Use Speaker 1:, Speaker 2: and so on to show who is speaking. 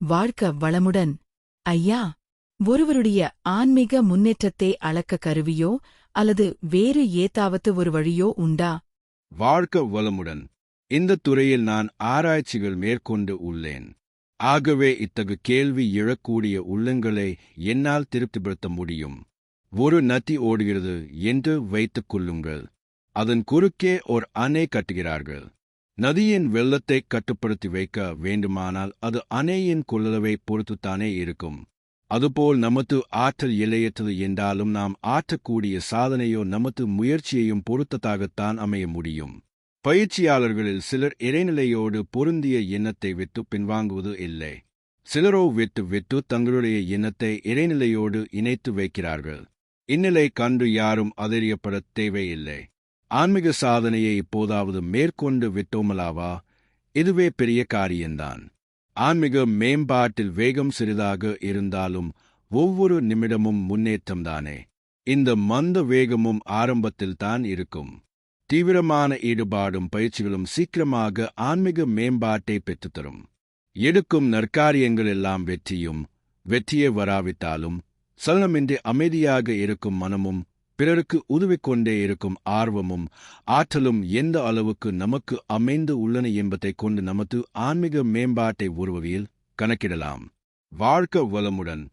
Speaker 1: வாழ்க்க வளமுடன். ஐயா ஒருவருடைய ஆன்மீக முன்னேற்றத்தை அளக்க கருவியோ அல்லது வேறு ஏதாவது ஒரு வழியோ உண்டா?
Speaker 2: வாழ்க்க வளமுடன். இந்த துறையில் நான் ஆராய்ச்சிகள் மேற்கொண்டு உள்ளேன். ஆகவே இத்தகு கேள்வி எழக்கூடிய உள்ளங்களை என்னால் திருப்திப்படுத்த முடியும். ஒரு நதி ஓடுகிறது என்று வைத்துக் கொள்ளுங்கள். அதன் குறுக்கே ஓர் அணை கட்டுகிறார்கள். நதியின் வெள்ளத்தை கட்டுப்படுத்தி வைக்க வேண்டுமானால் அது அணையின் கொள்ளளவை பொறுத்துத்தானே இருக்கும். அதுபோல் நமது ஆற்றல் எல்லையற்றது என்றாலும் நாம் ஆற்றக்கூடிய சாதனையோ நமது முயற்சியையும் பொறுத்ததாகத்தான் அமைய முடியும். பயிற்சியாளர்களில் சிலர் இறைநிலையோடு பொருந்திய எண்ணத்தை விட்டு பின்வாங்குவது இல்லை. சிலரோ வெட்டு வெட்டு தங்களுடைய எண்ணத்தை இறைநிலையோடு இணைத்து வைக்கிறார்கள். இந்நிலை கண்டு யாரும் அதிரியப்பட தேவையில்லை. ஆன்மீக சாதனையை இப்போதாவது மேற்கொண்டு விட்டோமலாவா? இதுவே பெரிய காரியம்தான் ஆன்மீக மேம்பாட்டில் வேகம் சிறிதாக இருந்தாலும் ஒவ்வொரு நிமிடமும் முன்னேற்றம்தானே. இந்த மந்த வேகமும் ஆரம்பத்தில் தான் இருக்கும். தீவிரமான ஈடுபாடும் பயிற்சிகளும் சீக்கிரமாக ஆன்மீக மேம்பாட்டை பெற்றுத்தரும். எடுக்கும் நற்காரியங்கள் எல்லாம் வெற்றியும் வெற்றியே வராவிட்டாலும் சலனமின்றி அமைதியாக இருக்கும் மனமும் பிறருக்கு உதவிக்கொண்டே இருக்கும் ஆர்வமும் ஆற்றலும் எந்த அளவுக்கு நமக்கு அமைந்து உள்ளன என்பதைக் கொண்டு நமது ஆன்மீக மேம்பாட்டை உருவவியில் கணக்கிடலாம். வாழ்க்க வளமுடன்.